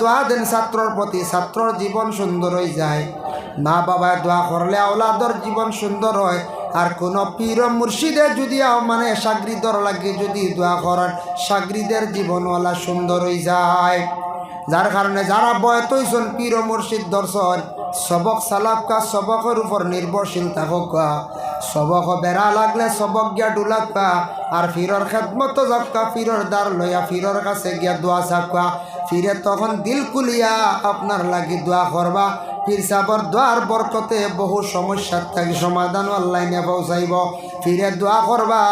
দোয়া দেন ছাত্রর প্রতি, ছাত্রর জীবন সুন্দর হয়ে যায়। মা বাবায় দোয়া করলে আওলাদর জীবন সুন্দর হয়। আর কোন পীর মুর্শিদে যদি মানে সাগরিদর লাগে যদি দোয়া করেন সাগরিদের জীবনওয়ালা সুন্দর হয়ে যায়। যার কারণে যারা বয়ত হয়েছেন পীর মুর্শিদ দর্শন, সবক সালাকা সবকের উপর নির্ভরশীল থাকুক। সবক বেড়া লাগলে সবক গিয়া ডুলাকা আর ফিরর খেদমত যাকা ফিরর দ্বার লইয়া ফিরর কাছে গিয়া দোয়া চাকা ফিরে তখন দিল কুলিয়া আপনার লাগি দোয়া করবা পীর সাবর দোয়ার বরকতে বহু সমস্যার থাকি সমাধান অনলাইনে পৌঁছাইব। ফিরে দোয়া করবা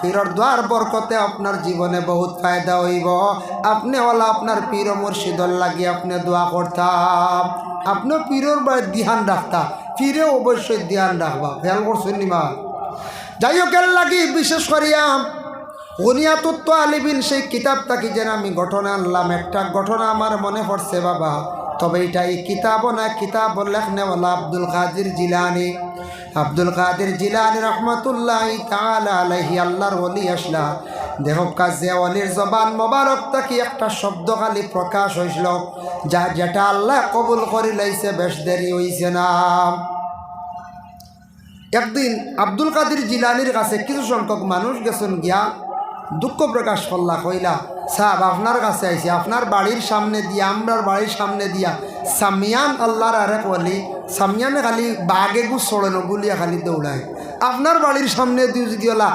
ফিরর দোয়ার বরকতে আপনার জীবনে বহুত ফায়দা হইব। আপনি ওলা আপনার পীর মুর্শিদর লাগি আপনি দোয়া করতাম আপনি পীরর বাড়ি ধ্যান রাখতা ফিরে অবশ্যই ধ্যান রাখবা। খেয়াল করছেন নিমা যাই হোক লাগি বিশেষ করিয়া গনিয়াতুত্ব আলিবিন সেই কিতাবটাকে যেন আমি গঠনে আনলাম। একটা ঘটনা আমার মনে পড়ছে বাবা। তবে এটা এই কিতাবও না কিতাব লেখনেওয়ালা আব্দুল কাদির জিলানি। আব্দুল কাদির জিলানি রহমতুল্লাহ আলাইহি, আল্লাহর অলি আসলা। দেখো কাজে অলির জবান মোবারক তাকি একটা শব্দ খালি প্রকাশ হয়েছিল যা যেটা আল্লাহ কবুল করি লাইছে, বেশ দেরি হইছে না। একদিন আব্দুল কাদির জিলানির কাছে কিছু সংখ্যক মানুষ গেছেন গিয়া দুঃখ প্রকাশ করলা, কইলা, সাহেব, আপনার কাছে আইসি আপনার বাড়ির সামনে দিয়া, আমরার বাড়ির সামনে দিয়া, সামিয়ান আল্লাহর আরেক বলি, সামিয়ানে খালি বাঘে গু সড়ানো গুলিয়া খালি দৌড়ায়। আপনার বাড়ির সামনে দিয়ে যদি ওলা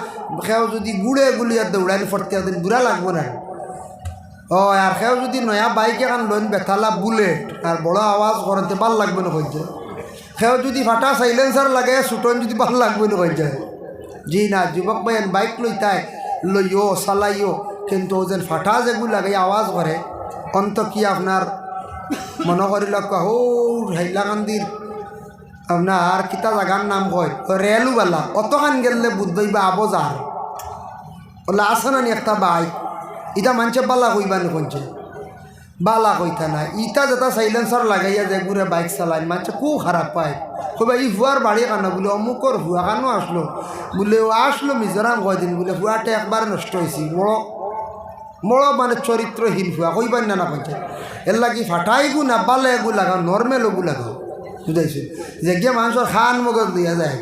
কেউ যদি গুড়ে গুলিয়া দৌড়ায় ফরতে দিন বুড়া লাগবো না। ও আর কেউ যদি নয়া বাইক এখন লোন বেথালা বুলেট, আর বড় আওয়াজ করতে ভালো লাগবে না কইছে। সেও যদি ফাটা সাইলেন্সার লাগে সুটন যদি ভালো লাগবে না কইছে। জি না, যুবক ভাই বাইক লইতাই লইও চালাইও কিন্তু যেন ফাটা যেগুলো লাগে, আওয়াজ করে। অন্ত কি আপনার মনে করিল হৌ হাইলাকান্দির আপনার কিতা জাগার নাম কয়? রেলুবালা অতখান গেলে বুধবই বা আবজার ওলা আছে না একটা বাইক? ইটা মানছে বালা কইবা নি কইছে বালা কইতা না ইটা যেটা সাইলেন্সার লাগাইয়া যে ঘুরে বাইক চালাই মানুষে খুব খারাপ পায়? কইবা, ই হুয়ার বাড়ি কানা বলে অমুকর হুয়া কানো আসলো? বলে ও আসলো মিজোরাম কয়দিন বলে হুয়াটা একবার নষ্ট হয়েছি বড় বড় মানে চরিত্রহীন হুয়া কইবার না না কইছে। এর লাগি ফাটাই গু না বালে এগু লাগাও নর্মেল ওগু লাগাও বুঝাইছো যে গিয়ে মানুষের খান মগজ দিয়া যায়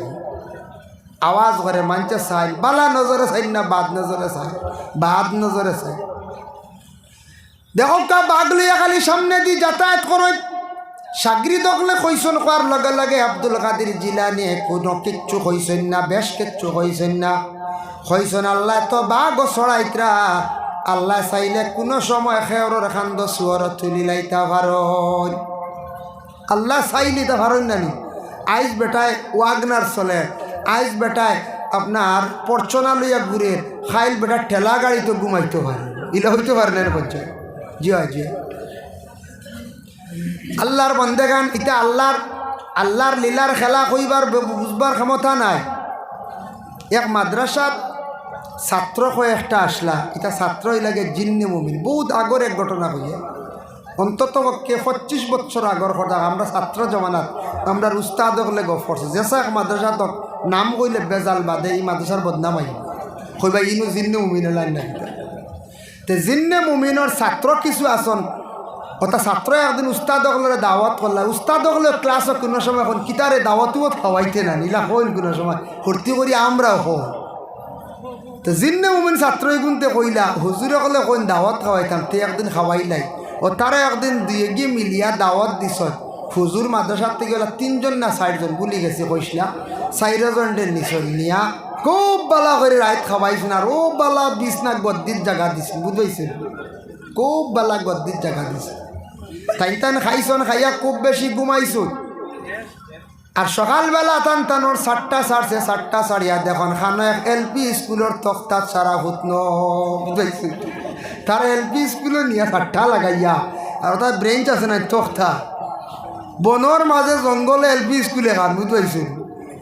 আওয়াজ করে মানুষের চাই বালা নজরে চাই না, বাদ নজরে চাই বাদ নজরে চাই দেখো কা বাঘ লইয়া খালি সামনে দি যাতায়াত করে। সাগরি দখলে কইসন কোয়ার লগে লগে আব্দুল কাদির জিলানি কোনো কিচ্ছু কইসন না, বেশ কিচ্ছু কইসন না। কইসন আল্লাহ তো বাঘ চড়াইতরা আল্লাহ চাইলে কোনো সময় খেয়রের খান্দ সুয়র তুলি লাইতা ভারণ আল্লাহ চাইলি তা ভারণ নানি। আইস বেটায় ওয়াগনার চলে। আইস বেটায় আপনার পর্চনা লইয়া ঘুরে খাইল বেটা ঠেলা গাড়ি তো ঘুমাইতে পারে ইলা হইতে পারে না পঞ্চায়েত? জি হয় জি। আল্লাহর বন্দেগান এটা আল্লাহর আল্লাহর লীলার খেলা কইবার বুঝবার ক্ষমতা নাই। এক মাদ্রাসাত ছাত্র কয়েকটা আসলা এটা ছাত্র লাগে জিন্নি মুমিন। বহুত আগর এক ঘটনা হইয়া অন্তত পক্ষে পঁচিশ বছর আগর কথা আমরা ছাত্র জমানাত, আমরা উস্তাদ হলে গপ যেসা এক মাদ্রাসাত নাম কইলে বেজাল বাদে, এই মাদ্রাসার বদনাম আই কইবা ইনু জিন্নি মুমিনের লাইন নাই। তে জিন্নে মুমিনের ছাত্র কিছু আসন ওটা ছাত্র একদিন উস্তাদ হলে দাওয়াত করলা উস্তাদ হলে ক্লাস কোনো সময় এখন কিতারে দাওয়াতিও খাওয়াইতে না নিলা হইল কোনো সময়। ভর্তি করি আমরাও হই তো জিন্নে মুমিন ছাত্র গুনতে কইলা? হুজুরে কলে কইন দাওয়াত খাওয়াইতাম তে একদিন খাওয়াইলাই ও তারা একদিন দুয়ে গিয়ে মিলিয়া দাওয়াত দিছ হুজুর মাদ্রাসার থেকে তিনজন না চারজন বুলি গেছে কইসলা চারজন নিছল নিয়া। খুব বালা করে রাত খাওয়াইছেন আর ও বালা বিছনা গদ্দির জায়গা দিছেন বুঝাইছেন খুব বালা গদ্দির জায়গা দিছে। তাই তান খাইছন, খাইয়া খুব বেশি ঘুমাইছুন আর সকালবেলা টান টানোর চারটা ছাড়ছে চারটা ছাড়িয়া দেখুন খানো এক এল পি স্কুলের তক্তাত সারা হুতন বুঝাইছি? তার এল পি স্কুলে নিয়ে চারটা লাগাইয়া আর তার ব্রেঞ্চ আছে না তক্তা। বনর মাঝে জঙ্গলে এল পি স্কুলে খান বুঝাইছি?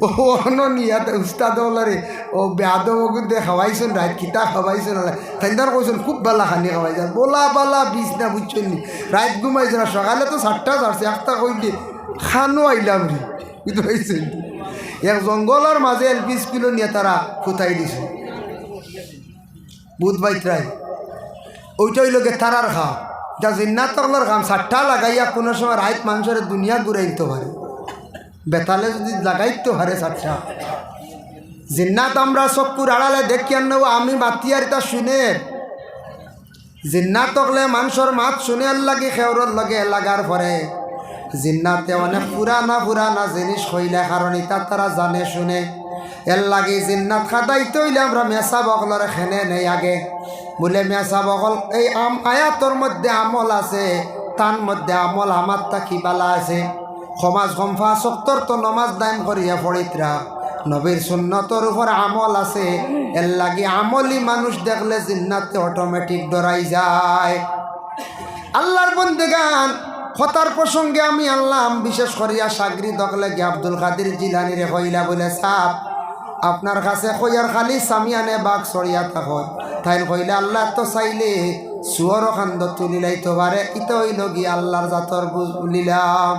ও অন্য নিয়া উস্তাদ ওলারে ও বেয়াদ মগুদে খাওয়াইছেন রাত কিতা খাওয়াইছেন তাই তার কইছেন খুব বালা খানি খাওয়াইছেন bola বালা বিষ না বুঝছেন নি রাত ঘুমাইছে না সকালে তো সাতটা ছাড়ছে একটা কইলে খানো আইলাম রে বুঝতে পারছেন এক জঙ্গলের মাঝে এল পি স্কুলে নিয়ে তারা ফুটাই দিছে। বুধ বাইতরাই ওইটা হইল গে তারার খা তা জিন্নাত তকলর কাম সাতটা লাগাইয়া কোনো সময় রাইত মানুষের দুনিয়া ঘুরাই দিতে পারে বেতালে যদি লাগাইতে পারে সাতটা। জিন্নাত আমরা চকুর আড়ালে দেখিয়া নেব আমি বাতিয়ার তা শুনে। জিন্নাত তকলে মানুষের মাত শুনে লাগি, খেওরর লগে লাগার পরে। জিন্নাতে অনেক পুরানা পুরানা জিনিস হইলে, কারণ ইতা তারা জানে শুনে। এর লাগে জিন্নাত খাদাইতে হইলে আমরা মেসা বকলর খেনে নেই আগে। বলে মেসা বকল এই আম আয়াতর মধ্যে আমল আছে, তার মধ্যে আমল আমার তা কি বালা আছে? সমাজ গম্ফা সত্তর তো নমাজ দান করিয়া পড়িতরা নবীর সুন্নতর উপর আমল আছে। এর লাগে আমলি মানুষ দেখলে জিন্নাতে অটোমেটিক ডরাই যায়। আল্লাহর বন্দে গান হতার প্রসঙ্গে আমি আল্লাহ বিশেষ করিয়া সাগরি দখলে গিয়ে আব্দুল কাদির জিলানিরে কইলা বলে সাপ আপনার কাছে কইয়ার খালি সামিয়ানে বাঘ সরিয়া থাকত। তাই কইলে, আল্লাহ তো চাইলে সুয়র খান্দ তুলিলাইতে পারে। ইতো হইল গিয়ে আল্লাহর জাতর বুঝলিলাম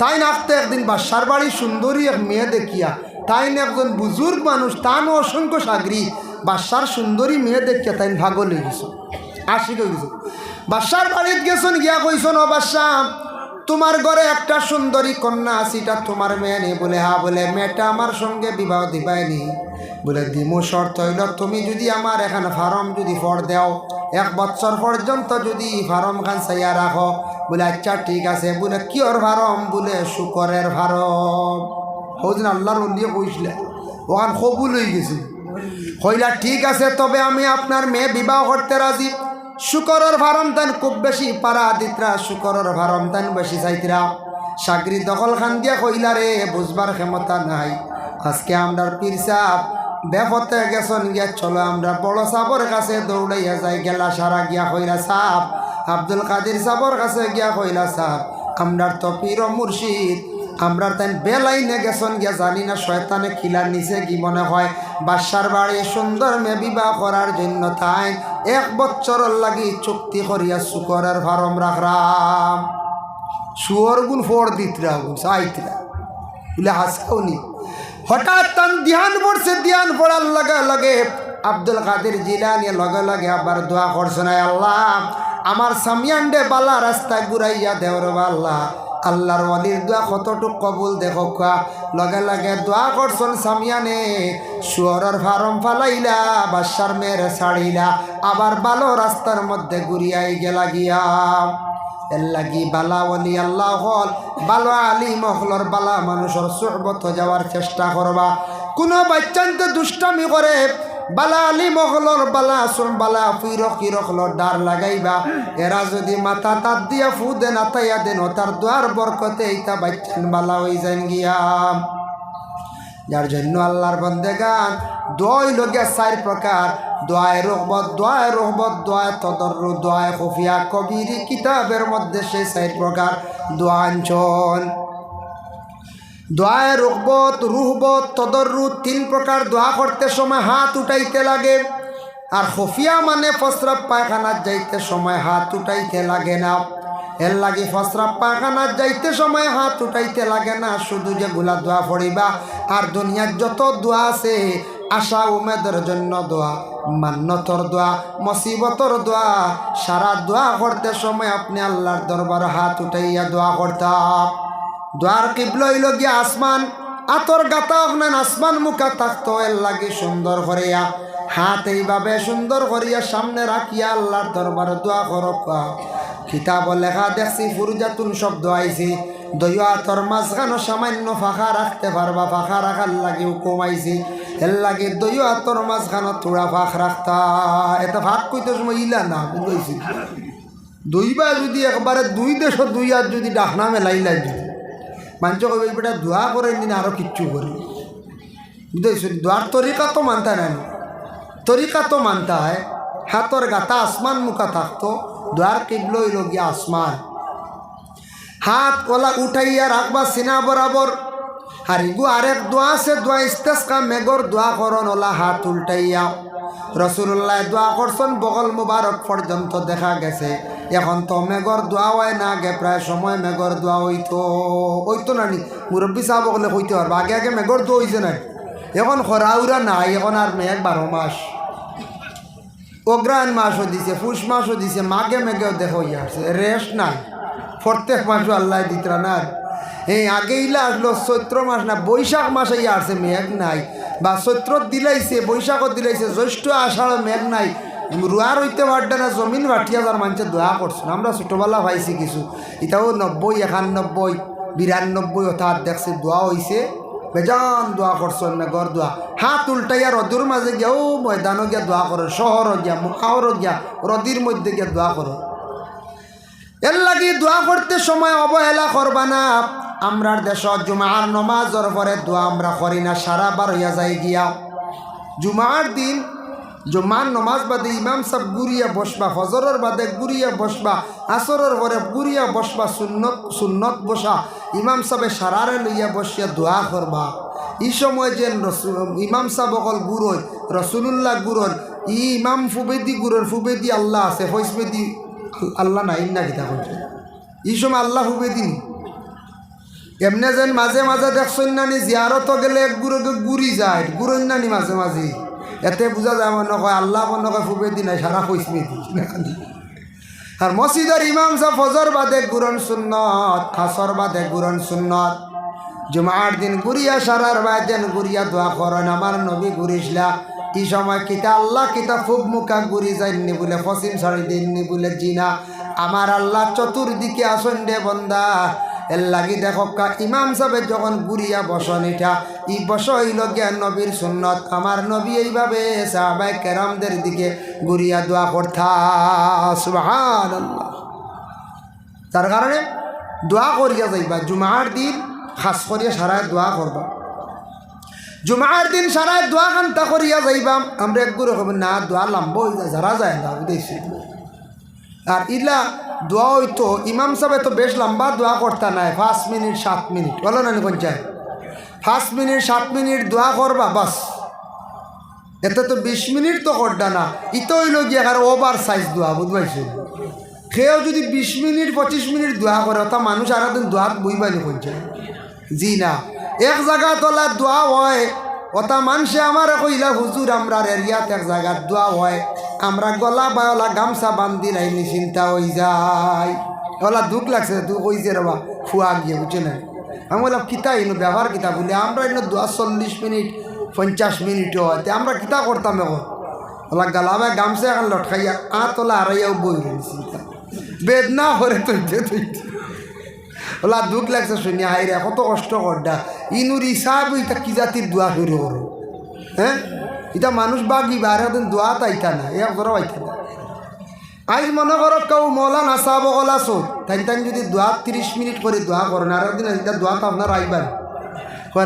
তাই নাকতে একদিন বাসার বাড়ি সুন্দরী এক মেয়ে দেখিয়া তাই একজন বুজুর্গ মানুষ, তান অসংখ্য সাগরী, বাসার সুন্দরী মেয়ে দেখিয়া তাই ভাগ হয়ে গেছে, আশিক হয়ে গেছে। বাসার বাড়িত গেছন, গিয়া কইসন ও বাসা তোমার ঘরে একটা সুন্দরী কন্যা আসিটা তোমার মেয়ে নেই বলে হা বলে, মেয়েটা আমার সঙ্গে বিবাহ দিবাইনি। বলে, দিমু শর্ত হইল, তুমি যদি আমার এখানে ফার্ম যদি ফর দেও, এক বছর পর্যন্ত যদি ফার্ম খান চাইয়া রাখো। বলে আচ্ছা ঠিক আছে। বলে, কিয়র ফার্ম? বলে, শুকরের ফার্ম। হৌদিন আল্লাহর উল্লিয়ে কইছিলে ওখান কবুল হয়ে গেছে। কইলা, ঠিক আছে, তবে আমি আপনার মেয়ে বিবাহ করতে রাজি। শুকরের ফার্ম তান খুব বেশি পারা দিতরা শুকরের ফার্ম তান বেশি চাইতরা চাকরি দখল খান দিয়া কইলা রে, বুঝবার ক্ষমতা নাই। আজকে আমরা পীর সাহ বেপথে গেছন গিয়া, চলো আমরা বড় সাবর কাছে দৌড়াইয়া যাই, গেলা সারা গিয়া কইলা সাপ আব্দুল কাদির সাবর কাছে গিয়া কইলা সাপ আমরার তো পীর মুর্শিদ আমরা তাই বেলাই নে গেছন গিয়া, জানি না শয়তানে খিলার নিচে কি মনে হয়। বাসার বাড়ি সুন্দর মে বিবাহ করার জন্য তাই এক বছরের লাগি চুক্তি করিয়া শুকরের ফার্ম রাখরাম শুয়র গুণ ফোর দিতরা গুণ বলে হাসাও নি। হঠাৎ তান ধ্যান পড়ছে, ধ্যান পড়ার লগে লগে আব্দুল কাদের জিলানি লগে লগে আবার দোয়া করছে না আল্লাহ, আমার সামিয়ান্ডে বালা রাস্তায় ঘুরাইয়া দেওর আল্লাহ আল্লাহর অলির দোয়া কতটুক কবুল দেখো খোয়া। লগে লগে দোয়া করছন সামিয়ানে শুয়রের ফার্ম ফালাইলা, বাসার মেয়ের ছাড়িলা, আবার ভালো রাস্তার মধ্যে ঘুরিয়াই গেলা গিয়া। এর লাগি বালা অলি আল্লাহ হল, বালো আলী মহলর বালা মানুষের সুরবত যাওয়ার চেষ্টা করবা। কোনো বাচ্চান্তে দুষ্টামি করে বালা আলী মহলর বালা সুর বালা ফিরক কিরকলর ডার লাগাইবা। এরা যদি মাথা তাত দিয়া ফু দেন, আতাইয়া দেন, তার দুয়ার বরকতে এইটা বাচ্চান বালা হয়ে যান গিয়া। যার জন্য আল্লাহর বন্দে গান দোয় লগে চার প্রকার, দোয়ায় রহবত দোয়ায় রহবত দোয়ায় তদর্রু দোয়ায় খফিয়া কবির কিতাবের মধ্যে সেই চার প্রকার দোয়াঞ্চল দোয়ায় রহবত রুহবত তদর্রু তিন প্রকার দোয়া করতে সময় হাত উঠাইতে লাগে। আর খফিয়া মানে ফসরাব পায়খানার যাইতে সময় হাত উঠাইতে লাগে না। এর লাগে ফসরাব পায়খানার যাইতে সময় হাত উঠাইতে লাগে না। শুধু যে গুলা দোয়া পড়িবা, আর দুনিয়ার যত দোয়া আছে, আশা উমেদের জন্য দোয়া মান্যতর দোয়া, মসিবতর দোয়া, সারা দোয়া করতে সময় আপনি আল্লাহর দরবার হাত উঠাইয়া দোয়া করতাম। দোয়ার কিবল হইল গিয়া আসমান, আতর গাতা আপনার আসমান মুখা থাকতো, এর লাগে সুন্দর করিয়া, হাত এইভাবে সুন্দর করিয়া সামনে রাখিয়া আল্লাহর দরবার দোয়া করক কিতাব লেখা দেখছি, ফুরুজাতুন শব্দ আইছি, দইয়া তোর মাঝখানো সামান্য ফাঁকা রাখতে পারবা, ফাঁকা রাখার লাগে হুকুম আইছি, এর লাগে দইয়া তোর মাঝখানো তোড়া ফাঁক রাখতা, এটা ফাঁক কইতে সময় ইলা না বুঝাইছি দুইবা যদি একবারে দুই দেশ দুই আর যদি ডাকনা মেলাইলা মানুষ কবে বেটা দোয়া করে নিন আরও কিচ্ছু করি। বুঝেছেন? দোয়ার তরিকা তো মানতে নাই। তরিকা তো মানতে হয়। হাতর গাতা আসমান মুখা থাকতো। দোয়ার কিবল হইল গিয়া আসমান। হাত ওলা উঠাইয়া রাখবা সিনা বরাবর। আর ইগু আরেক দোয়া আছে, দোয়া ইস্তেসকা মেঘর দোয়া করন ওলা হাত উল্টাইয়া। রসুল্লাহ দোয়া করছেন, বগল মুবারক পর্যন্ত দেখা গেছে। এখন তো মেঘর দোয়া হয় না, আগে প্রায় সময় মেঘর দোয়া হইতো। হইতো না নি? মুরব্বী সাহেব বলে হইতে পারব, আগে আগে মেঘর দোয়া হইছে না এখন খরা উরা নাই, এখন আর মেঘ বারো মাস। অগ্রায়ণ মাসও দিছে, পুষ মাসও দিছে, মাঘে মেঘেও দেখো আসছে রেস্ট নাই। প্রত্যেক মাসও আল্লাহ দিতরা না। এই আগে ইলা আসলো চৈত্র মাস না, বৈশাখ মাসে ইয়া আসছে মেঘ নাই। বা চৈত্র দিলাইছে, বৈশাখত দিলাইছে, জ্যৈষ্ঠ আষাঢ় মেঘ নাই। রুয়ার হইতে পারবে না জমিন ভাটিয়া যার মানুষে দোয়া করছে আমরা ছোটোবেলা পাইছি কিছু। এটাও নব্বই একানব্বই বিরানব্বই অর্থাৎ দেখছি দোয়া হইছে বেজান দোয়া করছেন মেঘর দোয়া হাত উল্টাইয়া রদুর মাঝে গিয়া ও ময়দানও গিয়া দোয়া করো শহরও গিয়া মুখাওরও গিয়া রদির মধ্যে গিয়া দোয়া করো এর লাগি দোয়া করতে সময় অবহেলা করবা না। আমরার দেশ জুমার নমাজর পরে দোয়া আমরা করি না, সারা বার হইয়া যাই গিয়া। জুমার দিন, জুমার নমাজ বাদে ইমাম সাহেব গুরিয়া বসবা, ফজরের বাদে গুরিয়া বসবা, আসরের পরে গুরিয়া বসবা, সুন্নত সুন্নত বসা। ইমাম সাহেবে সারারে লইয়া বসিয়া দোয়া করবা। এই সময় যে ইমাম সাহেব অকল গুরোয় রসুল্লাহ গুরোর ই ইমাম ফুবেদি গুরোর ফুবেদি আল্লাহ আছে ফৈসবেদি আল্লাহ নাই না কিতা করছে এই সময় আল্লাহ ফুবেদি নি এমনি যেন মাঝে মাঝে দেখছেন নানি জিয়ারত গেলে এক গুরুকে গুড়ি যায় গুরুন নানি মাঝে মাঝে। এতে বোঝা যায় মনে কয় আল্লাহ মনে কয় ফুবে দি সারা দি। আর মসজিদের ইমাম সাহ ফজর বাদে গুরন সুন্নত খাসর বাদে গুরন সুন্নত। জুমার দিন গুড়িয়া সারার বাদেন গুড়িয়া দোয়া করেন, আমার নবী ঘুরিসলা এই সময় কিতা আল্লাহ, কিতা ফুব মুখা ঘুরি যায়নি বলে, ফসিম সারি দিননি বলে, জিনা। আমার আল্লাহ চতুর্দিকে আসন দে বন্দা। এর লাগি দেখো কা, ইমাম সাহেব যখন গুড়িয়া বসন এটা ই বস হইল জ্ঞান নবীর সুন্নত। আমার নবী এইভাবে সাহাবাই কেরামদের দিকে গুড়িয়া দোয়া করতা তার কারণে দোয়া করিয়া যাইবা, জুমার দিন খাস করিয়া সারায় দোয়া করবা। জুমার দিন সারায় দোয়া কান্তা করিয়া যাইবাম আমরা একগুলো হব না, দোয়া লম্ব হয়ে যায়, যারা যায় না আর ইলা দোয়া হইতো, ইমাম সাহেব তো বেশ লম্বা দোয়া করতা নাই, পাঁচ মিনিট, সাত মিনিট, বলো না পঞ্চায়েত পাঁচ মিনিট, সাত মিনিট দোয়া করবা, বাস। এতে তো বিশ মিনিট তো করডা না। ইতো হইল গিয়া কারও ওভার সাইজ দোয়া, বুঝবাইছো? সেও যদি বিশ মিনিট, পঁচিশ মিনিট দোয়া করে, তা মানুষ আর একদিন দোয়াত বইবানি করছে জি না। এক জায়গা তোলা দোয়া হয় ওটা মানুষে আমার কইলা, হুজুর, আমরা এরিয়াত এক জায়গার দোয়া হয়। আমরা গলা বা ওলা গামছা বান্ধি লাইনি, চিন্তা হয়ে যায়। ওলা দুঃখ লাগছে, দুঃখ হয়েছে রবা ফুয়া গিয়ে বুঝছে না আমি বললাম কিতা ইনো ব্যবহার কিতা? বলি, আমরা ইনো দোয়া চল্লিশ মিনিট, পঞ্চাশ মিনিটও হয় আমরা কিতা করতাম এখন ওলা গালাবায় গামছা এখন লটকাইয়া আ তোলা আড়াইয়াও বই রয়েছি বেদনা করে তৈতে তৈতে ওলা দুঃখ লাগছে, শুনি হাইরে কত কষ্ট করডা ইনুর হিসাব ইটা কি জাতির দোয়া শুরু করো হ্যাঁ এটা মানুষ বাগি বারে দিন দোয়া তাইতা না এক ধরো আইতা না মনে করো কেউ মৌলা নাচাব গলা চোখ তাই তাই যদি দোয়া তিরিশ মিনিট করে দোয়া করেন আর একদিন এটা দোয়া তো আপনার আইবার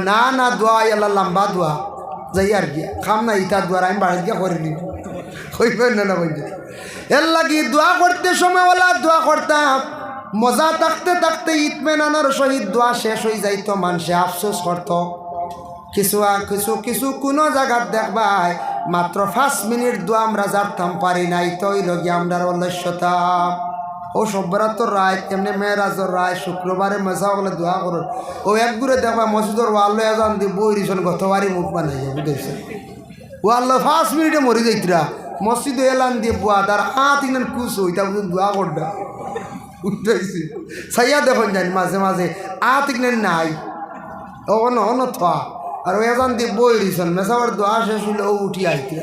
না না দোয়া এলা লম্বা দোয়া যাই আর কি খাম না ইটা দোয়ার আমি বাড়িতে গিয়ে করে নিব হইবেন না না বলছে এর লাগি দোয়া করতে সময় ওলা দোয়া করতাম মজা থাকতে থাকতে ইতমেনানোর সহিত দোয়া শেষ হয়ে যাইতো মানুষে আফসোস করত কিছু আ- কিছু কিছু কোনো জায়গাত দেখবাই। মাত্র পাঁচ মিনিট দোয়া আমরা যারতাম পারি নাই তৈ লগি আমরা অলস্যতা ও সব্বরাত্র রায়, এমনি মেয়েরাজর রায়, শুক্রবারে মেসা বলে দোয়া করুন। ও একগুড়ে দেখবা মসজিদর ওয়াল্লো এজন দি বই রিসন গতবারই মুখ বানাই বুঝেছে? ওয়াল্লো পাঁচ মিনিটে মরি যাইতরা। মসজিদ এলান দিয়ে বুয়া, তার হাত ইনান কুস হইতা বুঝুন দোয়া করডা উঠাইছি সাইয়া দেখুন জানি, মাঝে মাঝে আত ইগনেন নাই। অন অন থা আর ও এজন দিয়ে বই রিসন মেসাবার দোয়া শেষ হইলে ও উঠি আইতে।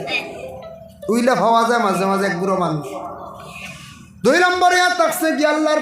উইলে হওয়া যায় মাঝে মাঝে এক বুড়ো মানুষ। দুই নম্বরে আর তাকছে কি আল্লাহর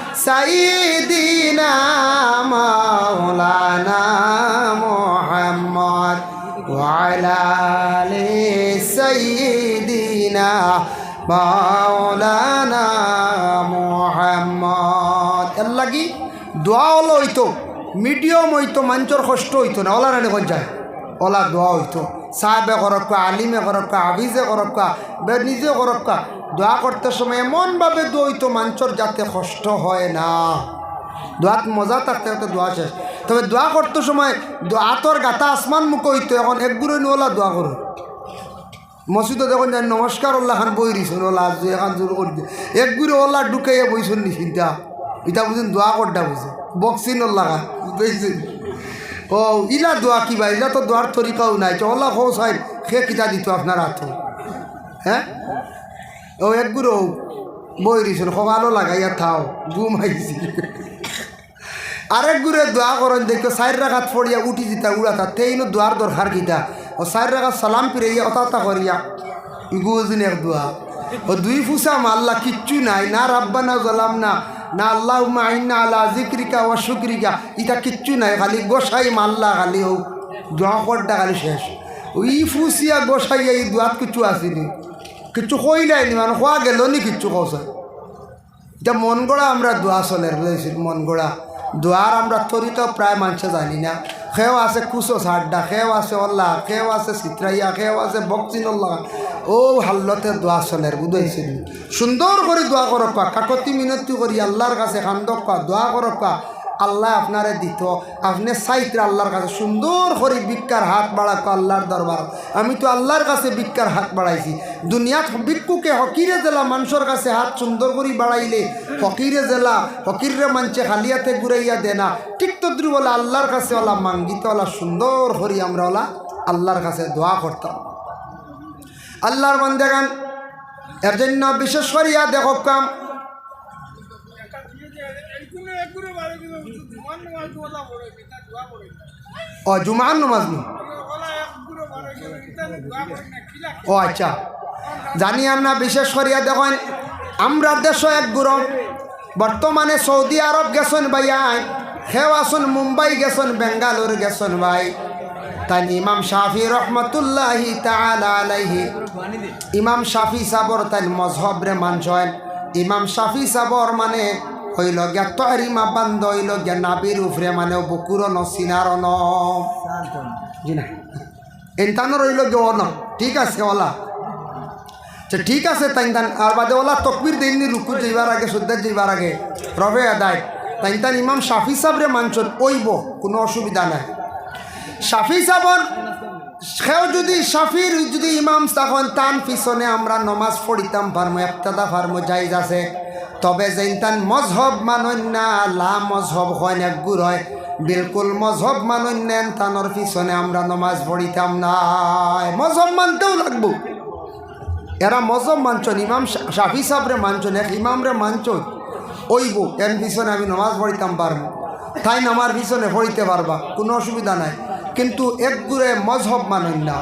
সাইদিনা মাওলানা মোহাম্মদ ওয়ালালে সাইদিনা মাওলানা মোহাম্মদ। এর লাগি দোয়া হলো হইতো, মিডিয়াম হইতো, মঞ্চর কষ্ট হইতো না ওলা রানে যায় ওলা দোয়া হইতো। সাহেবে করক্কা আলিমে করক্কা আবিজে করক্কা বে নিজে করক্কা দোয়া করতে সময় এমনভাবে হইতো মানুষের যাতে কষ্ট হয় না। দোয়াত মজা থাকতে হতে দোয়া শেষ। তবে দোয়া করতে সময় আতর গাতা আসমান মুখ হইতো, এখন এক গুঁড়ো ওলা দোয়া করো। মসজিদে যখন যাই নমস্কার ওল্লা খান বই দিছেন ওলা আজ এখন জোর করে দিয়ে এক গুঁড়ো ওলা ঢুকাইয়া বইছেন নি চিন্তা ইটা বুঝেন দোয়া করটা বুঝে। বক্সিন ওল্লা খান বুঝতেছেন ও, ইলা দোয়া কিবা ইলা তো দোয়ার তরিকাও নাই। তো ওলা হো সাহেব, সে কিতা দিত আপনার হাত? হ্যাঁ? ও, এক গুঁড়ো বই দিছেন সকালও লাগাইয়া থাও, ঘুম আইছি। আরেক গুড়ে দোয়া করেন, দেখো, চার রাখাত ফড়িয়া উঠি দিতা উড়াতা তেইনো দোয়ার দরকার কিতা? ও, চার রাখাত সালাম ফিরাইয়া অতা করিয়া ইগুজিন এক দোয়া। ও, দুই ফুসা মাল্লা কিচ্ছু নাই, না রাব্বা না জলাম না না আল্লাহ আইনা আল্লাহ জিক্রিকা ও শুক্রিকা। এটা কিচ্ছু নাই, খালি গোসাই মাল্লা, খালি হোক দোয়া খালি শেষ। ওই ফুসিয়া গোসাই এই দোয়াত কিছু আসেনি। কিছু কই নাই নি মানে খোয়া গেল নি কিচ্ছু কৌশল এটা মন গড়া আমরা দোয়া চলের বুঝেছি মন গড়া দোয়ার আমরা তরিত প্রায় মানুষে জানি না। সেও আছে কুচো সাড্ডা খেও আছে অল্লাহ খেও আছে চিত্রাইয়া কেউ আছে বকচিনল্লাহ ও হাল্লতে দোয়া চলের বুঝাইছিল সুন্দর করে দোয়া করক কাকতি মিনতি করি, আল্লাহর কাছে কান্দক দোয়া করক আল্লাহ আপনারে দিত। আপনি চাইতে আল্লাহর কাছে সুন্দর করে ভিক্ষার হাত বাড়াক আল্লাহর দরবার। আমি তো আল্লাহর কাছে ভিক্ষার হাত বাড়াইছি। দুনিয়াত ভিক্ষুকে হকিরে জেলা মানুষের কাছে হাত সুন্দর করে বাড়াইলে হকিরে জেলা হকিরে মানছে খালিয়াতে ঘুরাইয়া দে না। ঠিক তদ্রু বলে আল্লাহর কাছে ওলা মাঙ্গিতে ওলা সুন্দর করি আমরা ওলা আল্লাহর কাছে দোয়া করতাম। আল্লাহর বান্দেগান এর জন্য বিশেষ করিয়া দেখো কাম ও জুমান নমাজ নি ও আচ্ছা। জানি আমরা বিশেষ করিয়া দেখেন, আমরা দেশ এক গুরু বর্তমানে সৌদি আরব গেছেন ভাইয়াই হেও আসুন মুম্বাই গেছেন, বেঙ্গালোর গেছেন ভাই। তাই ইমাম শাফি রহমতুল্লাহি আলাইহি। ইমাম শাফি সাবর তাই মজহব রে মানছেন। ইমাম শাফি সাবর মানে হইল গিয়া তহরিমা বান্ধ হইল গিয়া নাবির উফরে মানে বকুর ন, সিনার ন। এনতানো রইল গিয়ে ন ঠিক আছে ওলা আচ্ছা ঠিক আছে তাই তান আর বাদে ওলা তকবির দিননি রুকু যাইবার আগে, শুদ্ধ যাইবার আগে। রবে আদায়। তাই তান ইমাম শাফি সাবরে মানছন ওইব, কোনো অসুবিধা নাই। শাফি সাবর সেও যদি শাফির, যদি ইমাম তখন তান পিছনে আমরা নমাজ পড়িতাম পারমো একটাদা পারমো যাইজ আছে। তবে যেন তান মজহব মানন না লা মজহব হয় না, গুর হয়। বিলকুল মজহব মানন নেন তানোর পিছনে আমরা নমাজ পড়িতাম না। মজহব মানতেও লাগবো। এরা মজহব মানছন ইমাম শাফি সাবরে মানছন এক ইমামরে মানছন ওইব, এর পিছনে আমি নমাজ পড়িতাম পারব তাই আমার পিছনে পড়িতে পারবা, কোনো অসুবিধা নাই। কিন্তু এক গুড়ে মজহব মানেন না।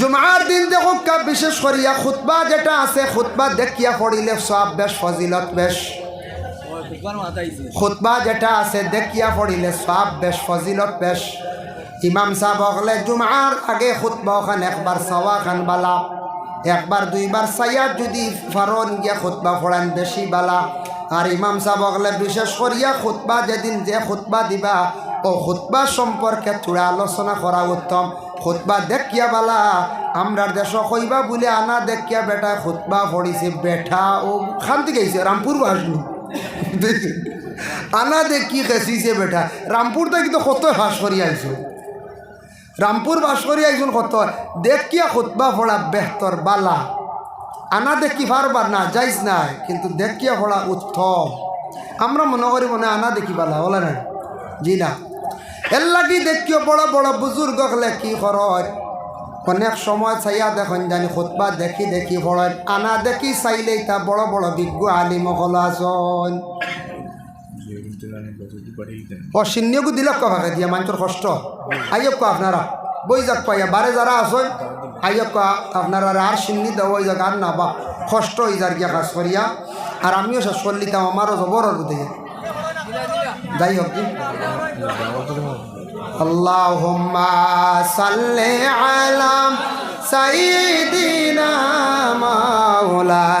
জুমার দিন দেখো বিশেষ করিয়া খুতবা যেটা আছে, খুতবা দেখিয়া পড়িলে সব বেশ ফজিলত বেশ। খুতবা যেটা আছে, দেখিয়া পড়িলে সব বেশ ফজিলত বেশ। ইমাম সাহেব হলে জুমার আগে খুতবা খান একবার সাওয়া খান বালা একবার, দুইবার সাইয়া যদি ফারন গিয়া খুতবা ফোড়ান বেশি বালা। আর ইমাম সাহেব হলে বিশেষ করিয়া খুতবা যেদিন যে খুতবা দিবা ও খুতবা সম্পর্কে থোড়া আলোচনা করা উত্তম। খুতবা দেখিয়া বালা, আমরার দেশ কইবা বলে আনা দেখিয়া বেটা খুতবা পড়িছে বেঠা ও খান্তি গেছে, রামপুর ভাসনু আনা দেখি খেসিছে বেটা। রামপুর তো কত হাস করি আইছো রামপুর বাস করি আইসুন কত। দেখিয়া খুতবা পড়া বেহতর বালা। আনা দেখি পারবার না যাইস নাই, কিন্তু দেখিয়া পড়া উত্তম। আমরা মনে করি মনে আনা দেখি বালা বলে না জি না। এর লাগি দেখিও বড় বড় বুজুর্গ হলে কি খরচ অনেক সময় চাইয়া দেখুন জানি, খুতবা দেখি দেখি পড়েন আনা দেখি চাইলেই তা বড় বড় বিজ্ঞ আলিম হল আসন। ও সিন্নিয়কু দিলক ভাগে দিয়া মানুষের কষ্ট। আইয়ক আপনারা বই যাক পাইয়া বারে যারা আসন। আইয়ক আপনারা আর সিন্নি দেওয়া যাক আর না বা কষ্ট হয়ে যার গিয়া কাজ করিয়া আর আমিও শেষ করলিতাম আমারও জবর দেখে যাই হোক اللهم صل على سيدنا مولانا